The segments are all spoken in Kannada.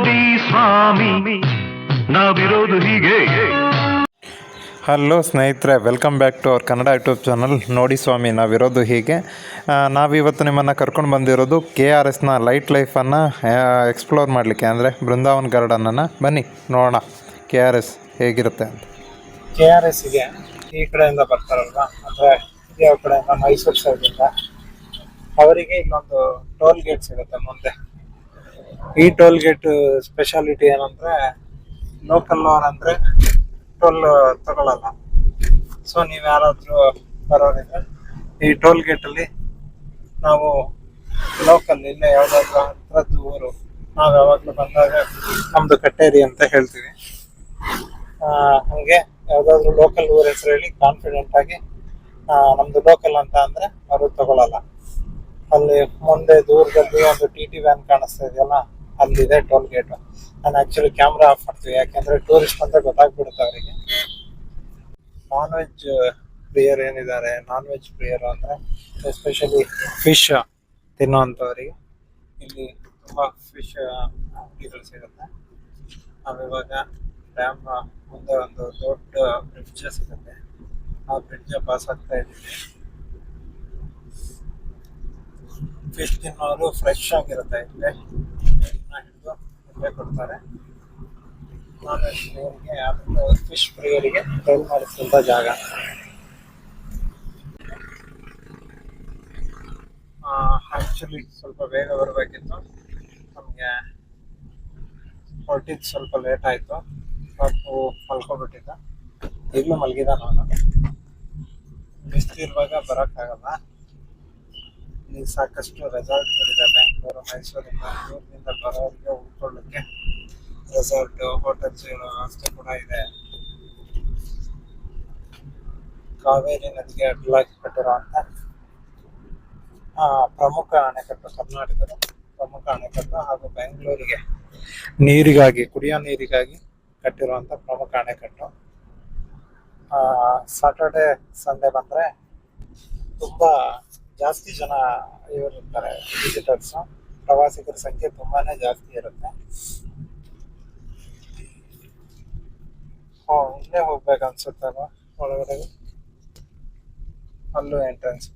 ನೋಡಿ ಸ್ವಾಮಿ ನಾವಿರೋದು ಹೀಗೆ. ಹಲೋ ಸ್ನೇಹಿತರೆ welcome back to our Kannada YouTube channel ನೋಡಿ ಸ್ವಾಮಿ ನಾವಿರೋದು ಹೀಗೆ. ನಾವಿವತ್ತು ನಿಮ್ಮನ್ನು ಕರ್ಕೊಂಡು ಬಂದಿರೋದು ಕೆ ಆರ್ ಎಸ್ನ ಲೈಟ್ ಲೈಫನ್ನು ಎಕ್ಸ್ಪ್ಲೋರ್ ಮಾಡಲಿಕ್ಕೆ ಅಂದರೆ ಬೃಂದಾವನ್ ಗಾರ್ಡನನ್ನು ಬನ್ನಿ ನೋಡೋಣ ಕೆ ಆರ್ ಎಸ್ ಹೇಗಿರುತ್ತೆ ಅಂತ. ಕೆ ಆರ್ ಎಸ್ಗೆ ಈ ಕಡೆಯಿಂದ ಬರ್ತಾರಲ್ವಾ? ಅಂದರೆ ಯಾವ ಕಡೆಯಿಂದ ಮೈಸೂರು ಸೈಡಿಂದ ಅವರಿಗೆ ಇಲ್ಲೊಂದು ಟೋಲ್ ಗೇಟ್ ಸಿಗುತ್ತೆ ಮುಂದೆ. ಈ ಟೋಲ್ ಗೇಟ್ ಸ್ಪೆಷಾಲಿಟಿ ಏನಂದ್ರೆ ಲೋಕಲ್ ಲೋನ್ ಅಂದ್ರೆ ಟೋಲ್ ತಗೊಳಲ್ಲ. ಸೊ ನೀವು ಯಾರಾದ್ರೂ ಬರೋರಿದ್ರೆ ಈ ಟೋಲ್ ಗೇಟ್ ಅಲ್ಲಿ ನಾವು ಲೋಕಲ್ ಇಲ್ಲ ಯಾವ್ದಾದ್ರು ಹತ್ರದ್ದು ಊರು ನಾವು ಯಾವಾಗ್ಲೂ ಬಂದಾಗ ನಮ್ದು ಕಟ್ಟೇರಿ ಅಂತ ಹೇಳ್ತೀವಿ. ಹಂಗೆ ಯಾವ್ದಾದ್ರು ಲೋಕಲ್ ಊರ ಹೆಸರು ಹೇಳಿ ಕಾನ್ಫಿಡೆಂಟ್ ಆಗಿ ನಮ್ದು ಲೋಕಲ್ ಅಂತ ಅಂದ್ರೆ ಅವರು ತಗೊಳಲ್ಲ. ಅಲ್ಲಿ ಮುಂದೆ ದೂರದಲ್ಲಿ ಒಂದು ಟಿ ಟಿ ವ್ಯಾನ್ ಕಾಣಿಸ್ತಾ ಇದೆಯಲ್ಲ, ಅಲ್ಲಿದೆ ಟೋಲ್ ಗೇಟ್ ನಾನು ಆಕ್ಚುಲಿ ಕ್ಯಾಮ್ರಾ ಆಫ್ ಮಾಡ್ತೀವಿ ಯಾಕೆಂದ್ರೆ ಟೂರಿಸ್ಟ್ ಅಂತ ಗೊತ್ತಾಗ್ಬಿಡುತ್ತೆ ಅವರಿಗೆ. ನಾನ್ ವೆಜ್ ಪ್ರಿಯರ್ ಏನಿದ್ದಾರೆ? ನಾನ್ ವೆಜ್ ಪ್ರಿಯರ್ ಅಂದ್ರೆ ಎಸ್ಪೆಷಲಿ ಫಿಶ್ ತಿನ್ನುವಂಥವ್ರಿಗೆ ಇಲ್ಲಿ ತುಂಬಾ ಫಿಶ್ ಅಂಗಡಿಗಳು ಸಿಗುತ್ತೆ. ನಾವಿವಾಗ ಡ್ಯಾಮ್ ಮುಂದೆ ಒಂದು ದೊಡ್ಡ ಬ್ರಿಡ್ಜ್ ಸಿಗುತ್ತೆ. ಆ ಬ್ರಿಡ್ಜ್ ಪಾಸ್ ಆಗ್ತಾ ಇದ್ದೀವಿ. ಫಿಶ್ ತಿನ್ನೋರು ಫ್ರೆಶ್ ಆಗಿರುತ್ತೆ ಇಲ್ಲೇ. ಹಿಡಿದು ಕೊಡ್ತಾರೆ. ನಾನ್ ವೆಜ್ ಪ್ರಿಯರಿಗೆ ಫಿಶ್ ಪ್ರಿಯರಿಗೆ ಟ್ರೈನ್ ಮಾಡಿಸಿದಂಥ ಜಾಗ. ಆ್ಯಕ್ಚುಲಿ ಸ್ವಲ್ಪ ಬೇಗ ಬರಬೇಕಿತ್ತು. ನಮಗೆ ಹೊರಟಿದ್ದು ಸ್ವಲ್ಪ ಲೇಟ್ ಆಯಿತು. ಪಾಪು ಮಲ್ಕೊಬಿಟ್ಟಿದ್ದ. ಈಗಲೂ ಮಲಗಿದ ನಾನು. ಬಿಸ್ತಿರುವಾಗ ಬರೋಕ್ಕಾಗಲ್ಲ. ಇಲ್ಲಿ ಸಾಕಷ್ಟು ರೆಸಾರ್ಟ್ಗಳಿದೆ ಬೆಂಗಳೂರು, ಮೈಸೂರು ಬ್ಯಾಂಗ್ಳೂರಿನಿಂದ ಬರೋರಿಗೆ ಉಳ್ಕೊಳ್ಳೋಕ್ಕೆ ರೆಸಾರ್ಟ್ ಹೋಟೆಲ್ಸ್ ವ್ಯವಸ್ಥೆ ಕೂಡ ಇದೆ. ಕಾವೇರಿ ನದಿಗೆ ಅಡ್ಡಲಾಗಿ ಕಟ್ಟಿರೋ ಅಂತ ಪ್ರಮುಖ ಅಣೆಕಟ್ಟು ಕರ್ನಾಟಕದ ಪ್ರಮುಖ ಅಣೆಕಟ್ಟು ಹಾಗೂ ಬೆಂಗಳೂರಿಗೆ ನೀರಿಗಾಗಿ, ಕುಡಿಯೋ ನೀರಿಗಾಗಿ ಕಟ್ಟಿರುವಂತ ಪ್ರಮುಖ ಅಣೆಕಟ್ಟು. ಸಾಟರ್ಡೆ ಸಂಡೆ ಬಂದ್ರೆ ತುಂಬಾ ಜಾಸ್ತಿ ಜನ ಇವರು ಇರ್ತಾರೆ ವಿಸಿಟರ್ಸ್ ಪ್ರವಾಸಿಗರ ಸಂಖ್ಯೆ ತುಂಬಾನೇ ಜಾಸ್ತಿ ಇರುತ್ತೆ. ಹೋ ಇಲ್ಲೇ ಹೋಗ್ಬೇಕು ಅನ್ಸುತ್ತಲ್ವಾ ಒಳಗಡೆ. ಅಲ್ಲೂ ಎಂಟ್ರೆನ್ಸ್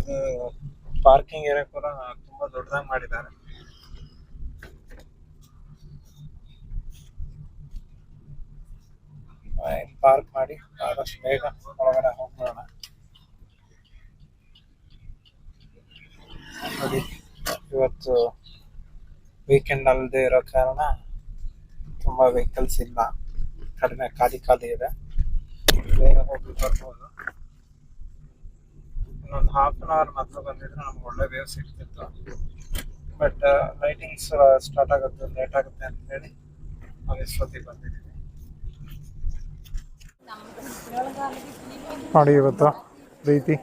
ಇದು ಪಾರ್ಕಿಂಗ್ ಏರಿಯಾ ಕೂಡ ತುಂಬಾ ದೊಡ್ಡದಾಗಿ ಮಾಡಿದ್ದಾರೆ. ಪಾರ್ಕ್ ಮಾಡಿ ಆದಷ್ಟು ಬೇಗ ಒಳಗಡೆ ಹೋಗ್ಬಿಡೋಣ. ನೋಡಿ ಇವತ್ತು ವೀಕೆಂಡ್ ಅಲ್ಲದೆ ಇರೋ ಕಾರಣ ತುಂಬ ವೆಹಿಕಲ್ಸ್ ಇಲ್ಲ. ಕಡಿಮೆ ಖಾಲಿ ಖಾಲಿ ಇದೆ. ಬೇಗ ಹೋಗಿ ಬರ್ಬೋದು. ಇನ್ನೊಂದು ಹಾಫ್ ಅನ್ ಅವರ್ ಮೊದಲು ಬಂದಿದ್ರೆ ನಮ್ಗೆ ಒಳ್ಳೆ ವೇವ್ ಸಿಗ್ತಿತ್ತು. ಬಟ್ ಲೈಟಿಂಗ್ಸ್ ಸ್ಟಾರ್ಟ್ ಆಗುತ್ತೆ ಲೇಟ್ ಆಗುತ್ತೆ ಅಂತ ಹೇಳಿ ನಾವು ಎಷ್ಟೊತ್ತಿ ಬಂದಿದ್ದೀವಿ. ನೋಡಿ ಇವತ್ತು ಪ್ರೀತಿ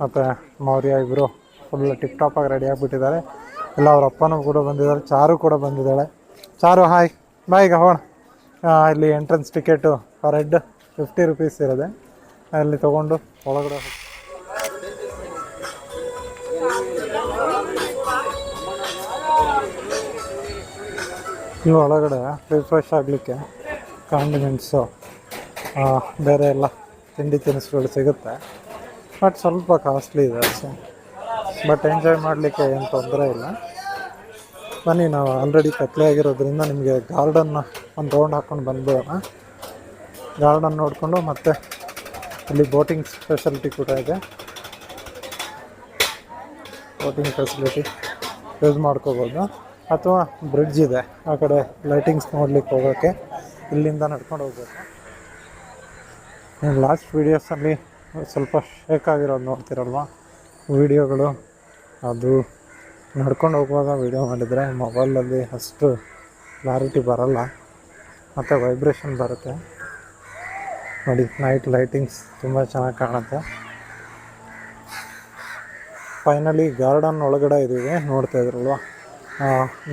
ಮತ್ತು ಮೌರ್ಯ ಇಬ್ಬರು ಫುಲ್ ಟಿಪ್ ಟಾಪ್ ಆಗಿ ರೆಡಿ ಆಗಿಬಿಟ್ಟಿದ್ದಾರೆ. ಎಲ್ಲ ಅವ್ರ ಅಪ್ಪನೂ ಕೂಡ ಬಂದಿದ್ದಾರೆ ಚಾರು ಕೂಡ ಬಂದಿದ್ದಾಳೆ. ಚಾರು ಹಾಯ್ ಬಾಯ್ ಈಗ ಹೋಗೋಣ ಆ, ಇಲ್ಲಿ entrance ticket per head fifty rupees ಇರೋದೆ ಅಲ್ಲಿ ತೊಗೊಂಡು ಒಳಗಡೆ ಹೋಗಿ ಒಳಗಡೆ ರಿಫ್ರೆಶ್ ಆಗಲಿಕ್ಕೆ ಕಾಂಡಿಮೆಂಟ್ಸು ಬೇರೆ ಎಲ್ಲ ತಿಂಡಿ ತಿನಿಸುಗಳು ಸಿಗುತ್ತೆ. ಬಟ್ ಸ್ವಲ್ಪ ಕಾಸ್ಟ್ಲಿ ಇದೆ ಅಷ್ಟೇ. ಬಟ್ ಎಂಜಾಯ್ ಮಾಡಲಿಕ್ಕೆ ಏನು ತೊಂದರೆ ಇಲ್ಲ. ಬನ್ನಿ, ನಾವು ಆಲ್ರೆಡಿ ಕತ್ಲೆ ಆಗಿರೋದ್ರಿಂದ ನಿಮಗೆ ಗಾರ್ಡನ್ನ ಒಂದು ರೌಂಡ್ ಹಾಕ್ಕೊಂಡು ಬಂದ್ಬಿಡೋಣ. ಗಾರ್ಡನ್ ನೋಡಿಕೊಂಡು ಮತ್ತೆ ಇಲ್ಲಿ ಬೋಟಿಂಗ್ ಫೆಸಿಲಿಟಿ ಕೂಡ ಇದೆ. ಬೋಟಿಂಗ್ ಫೆಸಿಲಿಟಿ ಯೂಸ್ ಮಾಡ್ಕೋಬೋದು. ಅಥವಾ ಬ್ರಿಡ್ಜ್ ಇದೆ, ಆ ಕಡೆ ಲೈಟಿಂಗ್ಸ್ ನೋಡ್ಲಿಕ್ಕೆ ಹೋಗೋಕ್ಕೆ ಇಲ್ಲಿಂದ ನಡ್ಕೊಂಡು ಹೋಗ್ಬೇಕು. ನೀವು ಲಾಸ್ಟ್ ವೀಡಿಯೋಸಲ್ಲಿ ಸ್ವಲ್ಪ ಶೇಕ್ ಆಗಿರೋದು ನೋಡ್ತಿರಲ್ವ? ವೀಡಿಯೋಗಳು ಅದು ನಡ್ಕೊಂಡು ಹೋಗುವಾಗ ವೀಡಿಯೋ ಮಾಡಿದರೆ ಮೊಬೈಲಲ್ಲಿ ಅಷ್ಟು ಕ್ಲಾರಿಟಿ ಬರಲ್ಲ, ಮತ್ತು ವೈಬ್ರೇಷನ್ ಬರುತ್ತೆ. ನೋಡಿ ನೈಟ್ ಲೈಟಿಂಗ್ಸ್ ತುಂಬ ಚೆನ್ನಾಗಿ ಕಾಣುತ್ತೆ. ಫೈನಲಿ ಗಾರ್ಡನ್ ಒಳಗಡೆ ಇದ್ದೀವಿ, ನೋಡ್ತಾ ಇದ್ರಲ್ವ?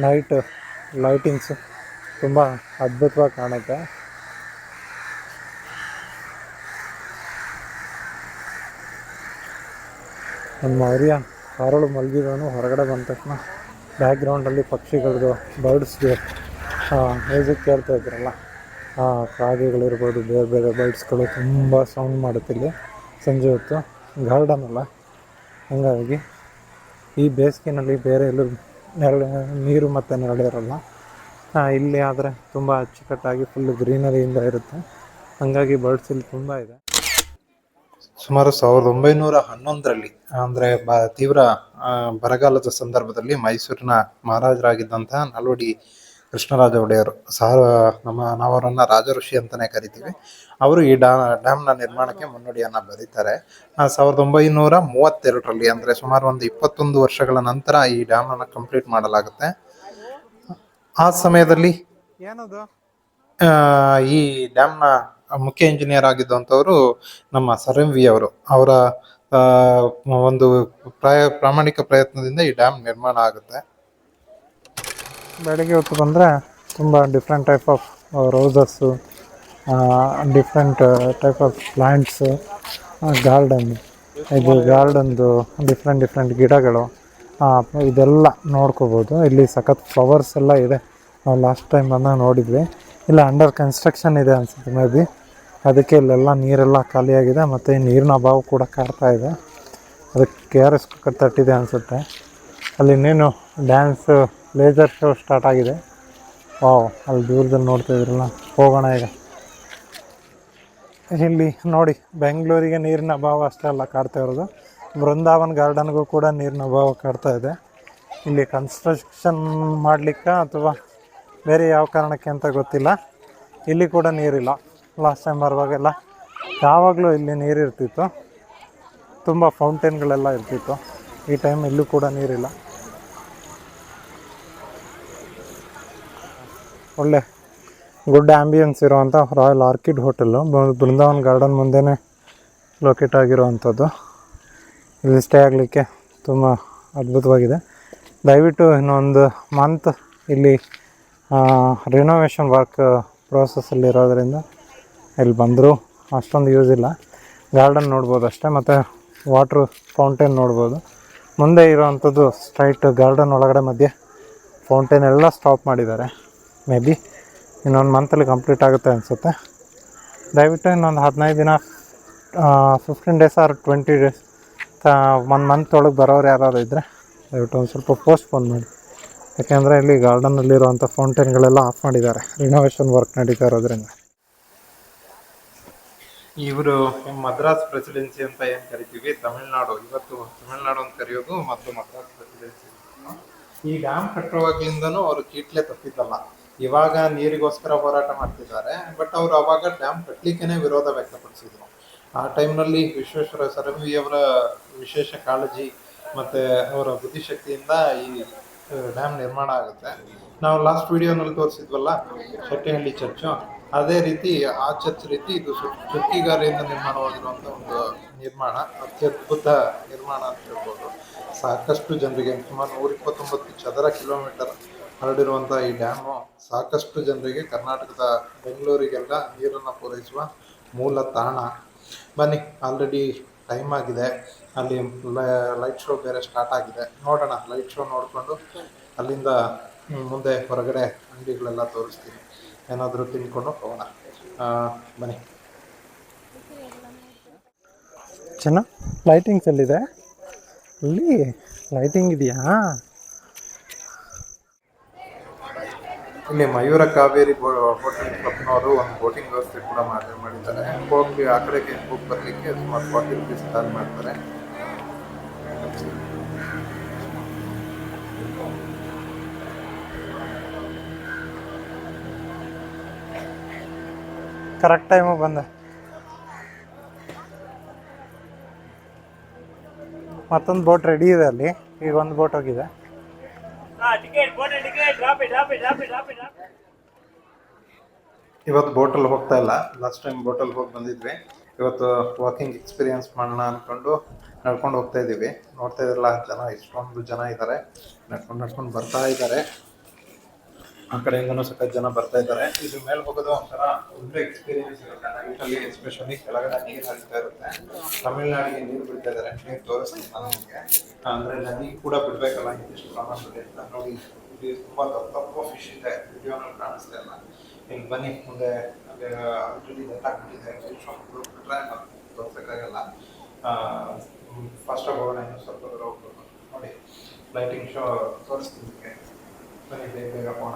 ನೈಟ್ ಲೈಟಿಂಗ್ಸ್ ತುಂಬ ಅದ್ಭುತವಾಗಿ ಕಾಣುತ್ತೆ. ನಮ್ಮ ಮೌರ್ಯ ಕಾರಳು ಮಲಗಿದವನು ಹೊರಗಡೆ ಬಂದ ತಕ್ಷಣ ಬ್ಯಾಕ್ಗ್ರೌಂಡಲ್ಲಿ ಪಕ್ಷಿಗಳದ್ದು ಬರ್ಡ್ಸ್ಗೆ ಮ್ಯೂಸಿಕ್ ಕೇಳ್ತಾ ಇದ್ರಲ್ಲ ಕಾಗೆಗಳಿರ್ಬೋದು, ಬೇರೆ ಬೇರೆ ಬರ್ಡ್ಸ್ಗಳು ತುಂಬ ಸೌಂಡ್ ಮಾಡುತ್ತೆ ಇಲ್ಲಿ ಸಂಜೆ ಹೊತ್ತು. ಗಾರ್ಡನ್ ಅಲ್ಲ. ಹಂಗಾಗಿ ಈ ಬೇಸಿಗೆನಲ್ಲಿ ಬೇರೆ ಎಲ್ಲೂ ನೆರಳು, ನೀರು ಮತ್ತು ನೆರಳು ಇರಲ್ಲ ಇಲ್ಲಿ ಆದರೆ ತುಂಬ ಅಚ್ಚುಕಟ್ಟಾಗಿ ಫುಲ್ ಗ್ರೀನರಿಯಿಂದ ಇರುತ್ತೆ. ಹಾಗಾಗಿ ಬರ್ಡ್ಸ್ ಇಲ್ಲಿ ತುಂಬ ಇದೆ. ಸುಮಾರು ಸಾವಿರದ ಒಂಬೈನೂರ ಹನ್ನೊಂದರಲ್ಲಿ ಅಂದರೆ ಬ ತೀವ್ರ ಬರಗಾಲದ ಸಂದರ್ಭದಲ್ಲಿ ಮೈಸೂರಿನ ಮಹಾರಾಜರಾಗಿದ್ದಂತಹ ನಲ್ವಡಿ ಕೃಷ್ಣರಾಜ ಒಡೆಯರು ಸಹ ನಮ್ಮ ನಾವರನ್ನ ರಾಜ ಋಷಿ ಅಂತಲೇ ಕರಿತೀವಿ. ಅವರು ಈ ಡಾ ಡ್ಯಾಮ್ನ ನಿರ್ಮಾಣಕ್ಕೆ ಮುನ್ನುಡಿಯನ್ನು ಬರೀತಾರೆ. ಸಾವಿರದ ಒಂಬೈನೂರ ಮೂವತ್ತೆರಡರಲ್ಲಿ ಅಂದರೆ ಸುಮಾರು ಒಂದು ಇಪ್ಪತ್ತೊಂದು ವರ್ಷಗಳ ನಂತರ ಈ ಡ್ಯಾಮನ್ನು ಕಂಪ್ಲೀಟ್ ಮಾಡಲಾಗುತ್ತೆ. ಆ ಸಮಯದಲ್ಲಿ ಏನದು? ಈ ಡ್ಯಾಮ್ನ ಮುಖ್ಯ ಇಂಜಿನಿಯರ್ ಆಗಿದ್ದಂಥವರು ನಮ್ಮ ಸರ್ ಎಂ ವಿ ಅವರು. ಅವರ ಒಂದು ಪ್ರಾಯ, ಪ್ರಾಮಾಣಿಕ ಪ್ರಯತ್ನದಿಂದ ಈ ಡ್ಯಾಮ್ ನಿರ್ಮಾಣ ಆಗುತ್ತೆ. ಬೆಳಗ್ಗೆ ಹೊತ್ತು ಬಂದರೆ ತುಂಬ different type of roses different type of plants garden ಇದು ಗಾರ್ಡನ್ದು ಡಿಫ್ರೆಂಟ್ ಡಿಫ್ರೆಂಟ್ ಗಿಡಗಳು ಇದೆಲ್ಲ ನೋಡ್ಕೋಬೋದು. ಇಲ್ಲಿ ಸಖತ್ ಫ್ಲವರ್ಸ್ ಎಲ್ಲ ಇದೆ. ನಾವು ಲಾಸ್ಟ್ ಟೈಮ್ ಬಂದಾಗ ನೋಡಿದ್ವಿ. ಇಲ್ಲ ಅಂಡರ್ ಕನ್ಸ್ಟ್ರಕ್ಷನ್ ಇದೆ ಅನಿಸುತ್ತೆ ಮೇ ಬಿ ಅದಕ್ಕೆ ಇಲ್ಲೆಲ್ಲ ನೀರೆಲ್ಲ ಖಾಲಿಯಾಗಿದೆ ಮತ್ತು ನೀರಿನ ಅಭಾವ ಕೂಡ ಕಾಡ್ತಾ ಇದೆ. ಅದಕ್ಕೆ ಕೆ ಆರ್ ಎಸ್ ತಟ್ಟಿದೆ ಅನಿಸುತ್ತೆ. ಅಲ್ಲಿ ಇನ್ನೇನು ಡ್ಯಾನ್ಸು ಲೇಸರ್ ಶೋ ಸ್ಟಾರ್ಟ್ ಆಗಿದೆ. ವಾವ್ ಅಲ್ಲಿ ದೂರದಲ್ಲಿ ನೋಡ್ತಾ ಇದ್ರಲ್ಲ. ಹೋಗೋಣ ಈಗ. ಇಲ್ಲಿ ನೋಡಿ, ಬೆಂಗಳೂರಿಗೆ ನೀರಿನ ಅಭಾವ ಅಷ್ಟೇ ಅಲ್ಲ ಕಾಡ್ತಾ ಇರೋದು. ಬೃಂದಾವನ್ ಗಾರ್ಡನ್ಗೂ ಕೂಡ ನೀರಿನ ಅಭಾವ ಕಾಡ್ತಾ ಇದೆ. ಇಲ್ಲಿ ಕನ್ಸ್ಟ್ರಕ್ಷನ್ ಮಾಡಲಿಕ್ಕೆ ಅಥವಾ ಬೇರೆ ಯಾವ ಕಾರಣಕ್ಕೆ ಅಂತ ಗೊತ್ತಿಲ್ಲ. ಇಲ್ಲಿ ಕೂಡ ನೀರಿಲ್ಲ. ಲಾಸ್ಟ್ ಟೈಮ್ ಬರುವಾಗೆಲ್ಲ ಯಾವಾಗಲೂ ಇಲ್ಲಿ ನೀರು ಇರ್ತಿತ್ತು. ತುಂಬ ಫೌಂಟೇನ್ಗಳೆಲ್ಲ ಇರ್ತಿತ್ತು. ಈ ಟೈಮ್ ಇಲ್ಲೂ ಕೂಡ ನೀರಿಲ್ಲ. ಒಳ್ಳೆ ಗುಡ್ ಆ್ಯಂಬಿಯನ್ಸ್ ಇರುವಂಥ Royal Orchid hotel Brindavan garden ಮುಂದೆನೇ ಲೊಕೇಟ್ ಆಗಿರುವಂಥದ್ದು. ಇಲ್ಲಿ ಸ್ಟೇ ಆಗಲಿಕ್ಕೆ ತುಂಬ ಅದ್ಭುತವಾಗಿದೆ. ದಯವಿಟ್ಟು ಇನ್ನೊಂದು ಮಂತ್ ಇಲ್ಲಿ ರಿನೋವೇಷನ್ ವರ್ಕ್ ಪ್ರೋಸೆಸ್ಸಲ್ಲಿ ಇರೋದರಿಂದ ಇಲ್ಲಿ ಬಂದರೂ. ಅಷ್ಟೊಂದು ಯೂಸ್ ಇಲ್ಲ. ಗಾರ್ಡನ್ ನೋಡ್ಬೋದು ಅಷ್ಟೇ, ಮತ್ತು ವಾಟ್ರು ಫೌಂಟೇನ್ ನೋಡ್ಬೋದು. ಮುಂದೆ ಇರೋವಂಥದ್ದು ಸ್ಟ್ರೈಟ್ ಗಾರ್ಡನ್ ಒಳಗಡೆ ಮಧ್ಯೆ ಫೌಂಟೇನ್ ಎಲ್ಲ ಸ್ಟಾಪ್ ಮಾಡಿದ್ದಾರೆ. ಮೇ ಬಿ ಇನ್ನೊಂದು ಮಂತಲ್ಲಿ ಕಂಪ್ಲೀಟ್ ಆಗುತ್ತೆ ಅನಿಸುತ್ತೆ. ದಯವಿಟ್ಟು ಇನ್ನೊಂದು ಹದಿನೈದು ದಿನ fifteen days or twenty days one month ಒಳಗೆ ಬರೋರು ಯಾರಾದ್ರು ಇದ್ದರೆ ದಯವಿಟ್ಟು ಒಂದು ಸ್ವಲ್ಪ ಪೋಸ್ಟ್ಪೋನ್ ಮಾಡಿ. ಯಾಕೆಂದರೆ ಇಲ್ಲಿ ಗಾರ್ಡನಲ್ಲಿರುವಂಥ ಫೌಂಟೇನ್ಗಳೆಲ್ಲ ಆಫ್ ಮಾಡಿದ್ದಾರೆ. ರಿನೋವೇಷನ್ ವರ್ಕ್ ನಡೀತಾ ಇರೋದ್ರಿಂದ. ಇವರು ಮದ್ರಾಸ್ ಪ್ರೆಸಿಡೆನ್ಸಿ ಅಂತ ಏನು ಕರಿತೀವಿ? ತಮಿಳ್ನಾಡು. ಇವತ್ತು ತಮಿಳ್ನಾಡು ಅಂತ ಕರೆಯೋದು ಮತ್ತು ಮದ್ರಾಸ್ ಪ್ರೆಸಿಡೆನ್ಸಿ ಈ ಡ್ಯಾಮ್ ಕಟ್ಟುವಾಗ್ಲಿಂದನೂ ಅವರು ಕೀಟ್ಲೆ ತಪ್ಪಿದ್ದಲ್ಲ. ಇವಾಗ ನೀರಿಗೋಸ್ಕರ ಹೋರಾಟ ಮಾಡ್ತಿದ್ದಾರೆ. ಬಟ್ ಅವರು ಅವಾಗ ಡ್ಯಾಮ್ ಕಟ್ಟಲಿಕ್ಕೆ ವಿರೋಧ ವ್ಯಕ್ತಪಡಿಸಿದ್ರು. ಆ ಟೈಮ್ನಲ್ಲಿ ವಿಶ್ವೇಶ್ವರ ಸರವಿ ಅವರ ವಿಶೇಷ ಕಾಳಜಿ ಮತ್ತೆ ಅವರ ಬುದ್ಧಿಶಕ್ತಿಯಿಂದ ಈ ಡ್ಯಾಮ್ ನಿರ್ಮಾಣ ಆಗುತ್ತೆ. ನಾವು ಲಾಸ್ಟ್ ವಿಡಿಯೋನಲ್ಲಿ ತೋರಿಸಿದ್ವಲ್ಲ, ಶೆಟ್ಟಿಹಳ್ಳಿ ಚರ್ಚು. ಅದೇ ರೀತಿ ಆ ರೀತಿ ಇದು ಸುತ್ತಿಗಾರಿಯಿಂದ ನಿರ್ಮಾಣವಾಗಿರುವಂಥ ಒಂದು ನಿರ್ಮಾಣ, ಅತ್ಯದ್ಭುತ ನಿರ್ಮಾಣ ಅಂತ ಹೇಳ್ಬೋದು. ಸಾಕಷ್ಟು ಜನರಿಗೆ ಸುಮಾರು ನೂರ ಇಪ್ಪತ್ತೊಂಬತ್ತು ಚದರ ಕಿಲೋಮೀಟರ್ ಹರಡಿರುವಂಥ ಈ ಡ್ಯಾಮು ಸಾಕಷ್ಟು ಜನರಿಗೆ ಕರ್ನಾಟಕದ ಬೆಂಗಳೂರಿಗೆಲ್ಲ ನೀರನ್ನು ಪೂರೈಸುವ ಮೂಲ ತಾಣ. ಬನ್ನಿ ಆಲ್ರೆಡಿ ಟೈಮ್ ಆಗಿದೆ. ಅಲ್ಲಿ ಲೈಟ್ ಶೋ ಬೇರೆ ಸ್ಟಾರ್ಟ್ ಆಗಿದೆ. ನೋಡೋಣ ಲೈಟ್ ಶೋ ನೋಡಿಕೊಂಡು ಅಲ್ಲಿಂದ ಮುಂದೆ ಹೊರಗಡೆ ಅಂಗಡಿಗಳೆಲ್ಲ ತೋರಿಸ್ತೀನಿ. ಏನಾದರೂ ತಿನ್ಕೊಂಡು ಹೋಗೋಣ. ಬನ್ನಿ. ಚೆನ್ನ ಲೈಟಿಂಗ್ಸ್ ಎಲ್ಲಿದೆ ಅಲ್ಲಿ ಲೈಟಿಂಗ್ ಇದೆಯಾ? ಇಲ್ಲಿ ಮಯೂರ ಕಾವೇರಿ ಹೋಟೆಲ್ ಕ್ಲಬ್ನವರು ಒಂದು ಬೋಟಿಂಗ್ ವ್ಯವಸ್ಥೆ ಕೂಡ ಮಾಡಿ ಮಾಡಿದ್ದಾರೆ. ಹೋಗಿ ಆ ಕಡೆಗೆ ಹೋಗಿ ಬರಲಿಕ್ಕೆ ಸುಮಾರು ಫಾರ್ಟಿ ರುಪೀಸ್ ಚಾರ್ಜ್ ಮಾಡ್ತಾರೆ. ಕರೆಕ್ಟ್ ಟೈಮಿಗೆ ಬಂದೆ. ಮತ್ತೊಂದು ಬೋಟ್ ರೆಡಿ ಇದೆ ಅಲ್ಲಿ. ಈಗ ಒಂದು ಬೋಟ್ ಹೋಗಿದೆ. ಇವತ್ತು ಬೋಟಲ್ಲಿ ಹೋಗ್ತಾ ಇಲ್ಲ. ಲಾಸ್ಟ್ ಟೈಮ್ ಬೋಟಲ್ಲಿ ಹೋಗಿ ಬಂದಿದ್ವಿ. ಇವತ್ತು ವಾಕಿಂಗ್ ಎಕ್ಸ್ಪೀರಿಯನ್ಸ್ ಮಾಡೋಣ ಅಂದ್ಕೊಂಡು ನಡ್ಕೊಂಡು ಹೋಗ್ತಾ ಇದ್ದೀವಿ ನೋಡ್ತಾ ಇದ್ರಲ್ಲ ಜನ ಎಷ್ಟೊಂದು ಜನ ಇದ್ದಾರೆ ನಡ್ಕೊಂಡು ನಡ್ಕೊಂಡು ಬರ್ತಾ ಇದ್ದಾರೆ ಆ ಕಡೆಯಿಂದನೂ ಸಖತ್ ಜನ ಬರ್ತಾ ಇದ್ದಾರೆ. ಇದು ಮೇಲೆ ಹೋಗೋದು ಒಂಥರ ಒಳ್ಳೆ ಎಕ್ಸ್ಪೀರಿಯನ್ಸ್ ಇರುತ್ತೆ. ನೈಟಲ್ಲಿ ಎಸ್ಪೆಷಲಿ ಕೆಳಗಡೆ ನೀರು ಹರಿತಾ ಇರುತ್ತೆ. ತಮಿಳ್ನಾಡಿಗೆ ನೀರು ಬಿಡ್ತಾ ಇದ್ದಾರೆ. ನೀರು ತೋರಿಸ್ತೀನಿ ನಾನು ನಿಮಗೆ. ಅಂದ್ರೆ ನದಿ ಕೂಡ ಬಿಡ್ಬೇಕಲ್ಲ, ಇದಿಷ್ಟು ಪ್ರಮಾಣದಲ್ಲಿ ಅಂತ ನೋಡಿ. ಇಲ್ಲಿ ತುಂಬಾ ದಪ್ಪ ದಪ್ಪ ಫಿಶ್ ಇದೆ. ವಿಡಿಯೋನಲ್ಲಿ ಕಾಣಿಸ್ತಾ ಇಲ್ಲ. ಇಲ್ಲಿ ಬನ್ನಿ, ಮುಂದೆ ಆಲ್ರೆಡಿ ಗೊತ್ತಾಗ್ಬಿಟ್ಟಿದೆ ಫಿಶ್ ಬಿಟ್ರೆ ತೋರ್ಸಕ್ಕಾಗಲ್ಲ. ಫಸ್ಟ್ ಹೋಗೋಣ ನಾನು ಸ್ವಲ್ಪ ದೂರ ಹೋಗ್ಬೇಕು. ನೋಡಿ ಲೈಟಿಂಗ್ ಶೋ ತೋರಿಸ್ತೀನಿ ಬನ್ನಿ, ಬೇಗ ಬೇಗ ಹೋಗೋಣ.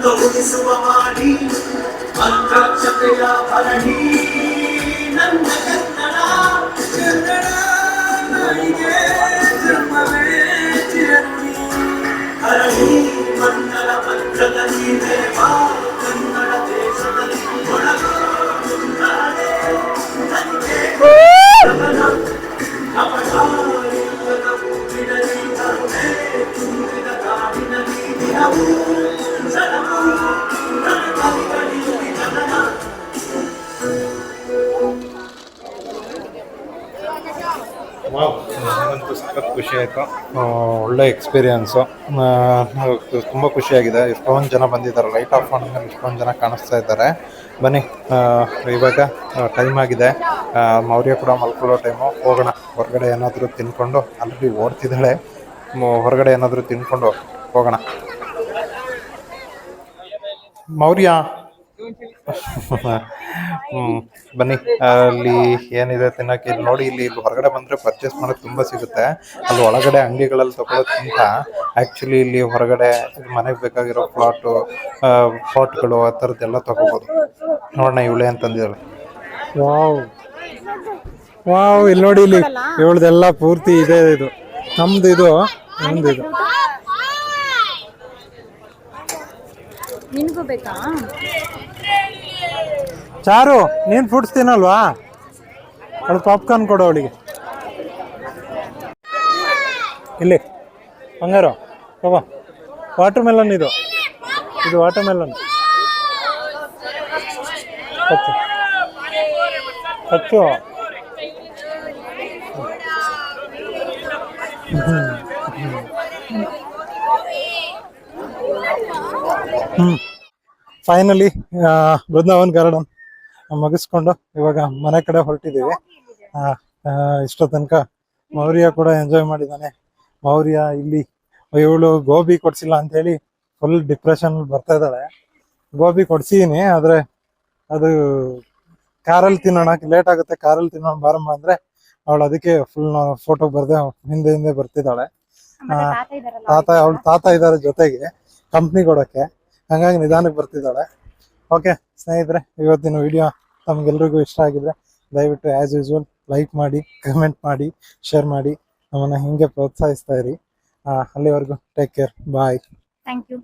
ಅಮೃತ ಉಳಿಸುವ ಮಾಡಿ ಅಂತಕ್ಷತೆಯ ಭರಣಿ ನನ್ನ ಕನ್ನಡ ಕನ್ನಡ ಖುಷಿ ಆಯಿತು ಒಳ್ಳೆ ಎಕ್ಸ್ಪೀರಿಯನ್ಸು ತುಂಬ ಖುಷಿಯಾಗಿದೆ. ಎಷ್ಟೊಂದು ಜನ ಬಂದಿದ್ದಾರೆ. ಲೈಟ್ ಆಫ್ ಮಾಡಿದ್ಮೇಲೆ ಎಷ್ಟೊಂದು ಜನ ಕಾಣಿಸ್ತಾ ಇದ್ದಾರೆ. ಬನ್ನಿ. ಇವಾಗ ಟೈಮ್ ಆಗಿದೆ. ಮೌರ್ಯ ಕೂಡ ಮಲ್ಕೊಳ್ಳೋ ಟೈಮು ಹೋಗೋಣ. ಹೊರಗಡೆ ಏನಾದರೂ ತಿನ್ಕೊಂಡು ಆಲ್ರೆಡಿ ಓಡ್ತಿದ್ದಾಳೆ. ಹೊರಗಡೆ ಏನಾದರೂ ತಿನ್ಕೊಂಡು ಹೋಗೋಣ. ಮೌರ್ಯ ಬನ್ನಿ. ಅಲ್ಲಿ ಏನಿದೆ ತಿನ್ನಕ್ಕೆ? ಇಲ್ಲಿ ನೋಡಿ ಇಲ್ಲಿ ಇಲ್ಲಿ ಹೊರಗಡೆ ಬಂದ್ರೆ ಪರ್ಚೇಸ್ ಮಾಡೋಕೆ ತುಂಬಾ ಸಿಗುತ್ತೆ. ಅಲ್ಲಿ ಒಳಗಡೆ ಅಂಗಡಿಗಳಲ್ಲಿ ತಗೊಳ್ಳೋದ್ಕಿಂತ ಆಕ್ಚುಲಿ ಇಲ್ಲಿ ಹೊರಗಡೆ ಮನೆಗೆ ಬೇಕಾಗಿರೋ ಪ್ಲಾಟು ಪಾಟ್ಗಳು ಆ ಥರದ್ದೆಲ್ಲ ತಗೋಬೋದು. ನೋಡೋಣ ಇವಳೆ ಅಂತಂದಿದ್ದಾಳೆ ವಾವ್. ವಾವ್ ಇಲ್ಲಿ ನೋಡಿ ಇಲ್ಲಿ ಇವಳ್ದೆಲ್ಲ ಪೂರ್ತಿ ಇದೆ ಇದು. ನಮ್ದು ಇದು ನಮ್ದು ಇದು. ನಿನಗೂ ಬೇಕಾ? ಚಾರು, ನೀನ್ ಫುಡ್ಸ್ ತಿನ್ನಲ್ವಾ? ಅವಳು ಪಾಪ್ಕಾರ್ನ್ ಕೊಡು ಅವಳಿಗೆ. ಇಲ್ಲಿ, ಬಂಗಾರ ತಗೋ ವಾಟರ್ ಮೆಲನ್ ಇದು. ಇದು ವಾಟರ್ ಮೆಲನ್ ಹಚ್ಚು ಹಚ್ಚು ಹ್ಮ್. ಫೈನಲಿ ಬೃಂದಾವನ್ ಗಾರ್ಡನ್ ಮುಗಿಸ್ಕೊಂಡು ಇವಾಗ ಮನೆ ಕಡೆ ಹೊರಟಿದ್ದೀವಿ. ಇಷ್ಟೋ ತನಕ ಮೌರ್ಯ ಕೂಡ ಎಂಜಾಯ್ ಮಾಡಿದ್ದಾನೆ. ಮೌರ್ಯ ಇಲ್ಲಿ ಇವಳು ಗೋಬಿ ಕೊಡ್ಸಿಲ್ಲ ಅಂತ ಹೇಳಿ ಫುಲ್ ಡಿಪ್ರೆಷನ್ ಬರ್ತಾ ಇದ್ದಾಳೆ. ಗೋಬಿ ಕೊಡ್ಸಿದೀನಿ ಆದ್ರೆ ಅದು ಕಾರಲ್ಲಿ ತಿನ್ನೋಣ ಲೇಟ್ ಆಗುತ್ತೆ ಕಾರಲ್ಲಿ ತಿನ್ನೋಣ ಬಾರಮ್ಮ ಅಂದ್ರೆ ಅವಳು ಅದಕ್ಕೆ ಫುಲ್ ಫೋಟೋ ಬರ್ದೆ ಹಿಂದೆ ಹಿಂದೆ ಬರ್ತಿದ್ದಾಳೆ. ತಾತ ಅವಳು ತಾತ ಇದ್ದಾರೆ ಜೊತೆಗೆ ಕಂಪ್ನಿ ಕೊಡೋಕೆ ಹಂಗಾಗಿ ನಿಧಾನಕ್ಕೆ ಬರ್ತಿದ್ದಾಳೆ. ಓಕೆ ಸ್ನೇಹಿತರೆ, ಇವತ್ತಿನ ವಿಡಿಯೋ ತಮ್ಗೆಲ್ರಿಗೂ ಇಷ್ಟ ಆಗಿದ್ರೆ ದಯವಿಟ್ಟು ಆ್ಯಸ್ ಯೂಸ್ವಲ್ ಲೈಕ್ ಮಾಡಿ ಕಮೆಂಟ್ ಮಾಡಿ ಶೇರ್ ಮಾಡಿ, ನಮ್ಮನ್ನು ಹಿಂಗೆ ಪ್ರೋತ್ಸಾಹಿಸ್ತಾ ಇರಿ. ಅಲ್ಲಿವರೆಗೂ take care bye thank you